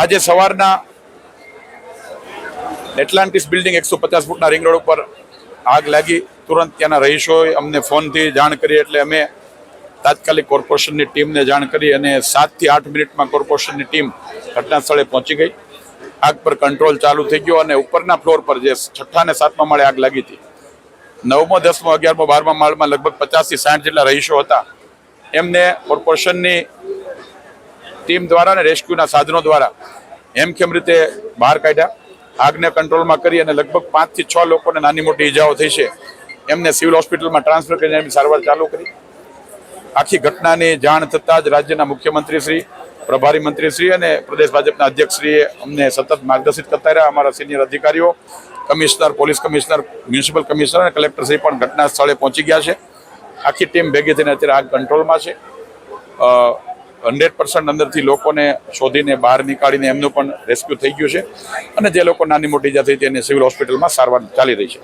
આજે સવારના Atlantis building એકસો પચાસ ફૂટના રિંગ રોડ ઉપર આગ લાગી. તુરંત ત્યાંના રહીશોએ અમને ફોનથી જાણ કરી એટલે અમે તાત્કાલિક કોર્પોરેશનની ટીમને જાણ કરી અને સાતથી આઠ મિનિટમાં કોર્પોરેશનની ટીમ ઘટના સ્થળે પહોંચી ગઈ. આગ પર કંટ્રોલ ચાલુ થઈ ગયો અને ઉપરના ફ્લોર પર જે છઠ્ઠા અને સાતમા માળે આગ લાગી હતી. નવમો, દસમો, અગિયારમો, બારમા માળમાં લગભગ પચાસથી સાઠ જેટલા રહીશો હતા. એમને કોર્પોરેશનની ટીમ દ્વારા અને રેસ્ક્યુના સાધનો દ્વારા હેમખેમ રીતે બહાર કાઢ્યા? આગને કંટ્રોલમાં કરી અને લગભગ પાંચથી છ લોકોને નાની મોટી ઈજાઓ થઈ છે. એમને સિવિલ હોસ્પિટલમાં ટ્રાન્સફર કરીને એમની સારવાર ચાલુ કરી. આખી ઘટનાની જાણ થતાં જ રાજ્યના મુખ્યમંત્રી શ્રી, પ્રભારી મંત્રી શ્રી અને પ્રદેશ ભાજપના અધ્યક્ષશ્રીએ અમને સતત માર્ગદર્શિત કરતા રહ્યા. અમારા સિનિયર અધિકારીઓ, commissioner, police commissioner, municipal commissioner અને કલેક્ટર શ્રી પણ ઘટના સ્થળે પહોંચી ગયા છે. આખી ટીમ ભેગી થઈને અત્યારે આગ કંટ્રોલમાં છે. હંડ્રેડ પર્સન્ટ અંદરથી લોકોને શોધીને બહાર નીકાળીને એમનું પણ રેસ્ક્યુ થઈ ગયું છે. અને જે લોકો નાની મોટી ઇજા થઈ તેને સિવિલ હોસ્પિટલમાં સારવાર ચાલી રહી છે.